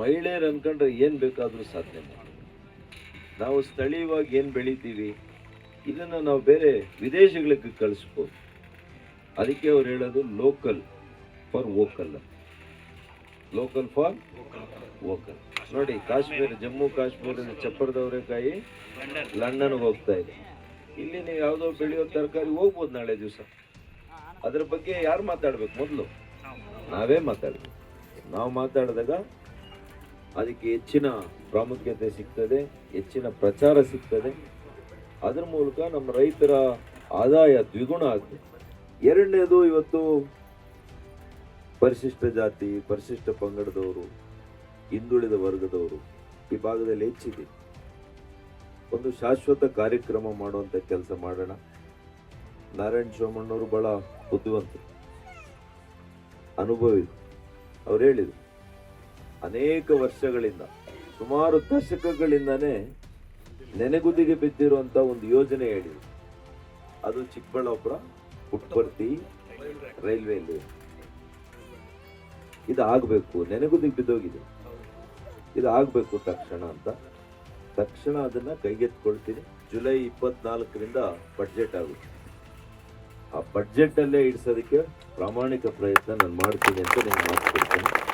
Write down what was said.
ಮಹಿಳೆಯರು ಅಂದ್ಕೊಂಡ್ರೆ ಏನು ಬೇಕಾದರೂ ಸಾಧನೆ ಮಾಡಿ. ನಾವು ಸ್ಥಳೀಯವಾಗಿ ಏನು ಬೆಳಿತೀವಿ, ಇದನ್ನು ನಾವು ಬೇರೆ ವಿದೇಶಗಳಿಗೆ ಕಳಿಸ್ಬೋದು. ಅದಕ್ಕೆ ಅವ್ರು ಹೇಳೋದು local for vocal local for vocal ನೋಡಿ, ಕಾಶ್ಮೀರ, ಜಮ್ಮು ಕಾಶ್ಮೀರದ ಚಪ್ಪರದವರೆಕಾಯಿ ಲಂಡನ್ಗೆ ಹೋಗ್ತಾ ಇದೆ. ಇಲ್ಲಿ ನೀವು ಯಾವುದೋ ಬೆಳೆಯೋ ತರಕಾರಿ ಹೋಗ್ಬೋದು ನಾಳೆ ದಿವಸ. ಅದ್ರ ಬಗ್ಗೆ ಯಾರು ಮಾತಾಡ್ಬೇಕು ಮೊದಲು? ನಾವೇ ಮಾತಾಡ್ಬೇಕು. ನಾವು ಮಾತಾಡಿದಾಗ ಅದಕ್ಕೆ ಹೆಚ್ಚಿನ ಪ್ರಾಮುಖ್ಯತೆ ಸಿಗ್ತದೆ, ಹೆಚ್ಚಿನ ಪ್ರಚಾರ ಸಿಗ್ತದೆ. ಅದರ ಮೂಲಕ ನಮ್ಮ ರೈತರ ಆದಾಯ ದ್ವಿಗುಣ ಆಗ್ತದೆ. ಎರಡನೇದು ಇವತ್ತು ಪರಿಶಿಷ್ಟ ಜಾತಿ, ಪರಿಶಿಷ್ಟ ಪಂಗಡದವರು, ಹಿಂದುಳಿದ ವರ್ಗದವರು ಈ ಭಾಗದಲ್ಲಿ ಹೆಚ್ಚಿದೆ. ಒಂದು ಶಾಶ್ವತ ಕಾರ್ಯಕ್ರಮ ಮಾಡುವಂತ ಕೆಲಸ ಮಾಡೋಣ. ನಾರಾಯಣ ಸೋಮಣ್ಣವರು ಬಹಳ ಬುದ್ಧಿವಂತರು. ಅನುಭವಿ ಅವ್ರು ಹೇಳಿದ್ರು. ಅನೇಕ ವರ್ಷಗಳಿಂದ, ಸುಮಾರು ದಶಕಗಳಿಂದನೇ ನೆನೆಗುದಿಗೆ ಬಿದ್ದಿರುವಂತ ಒಂದು ಯೋಜನೆ ಹೇಳಿದೆ ಅದು ಚಿಕ್ಕಬಳ್ಳಾಪುರ ಪುಟ್ಪರ್ತಿ ರೈಲ್ವೆ ಇದು ಆಗಬೇಕು ನೆನೆಗುದಿಗೆ ಬಿದ್ದೋಗಿದೆ. ಇದು ಆಗಬೇಕು ತಕ್ಷಣ ಅಂತ. ತಕ್ಷಣ ಅದನ್ನ ಕೈಗೆತ್ಕೊಳ್ತೀನಿ ಜುಲೈ ಇಪ್ಪತ್ನಾಲ್ಕರಿಂದ ಬಡ್ಜೆಟ್ ಆಗುತ್ತೆ. ಆ ಬಡ್ಜೆಟ್ ಅಲ್ಲೇ ಇಡ್ಸೋದಕ್ಕೆ ಪ್ರಾಮಾಣಿಕ ಪ್ರಯತ್ನ ನಾನು ಮಾಡ್ತೀನಿ ಅಂತ ನಿಮ್ಗೆ ಮಾತು ಕೊಡ್ತೀನಿ.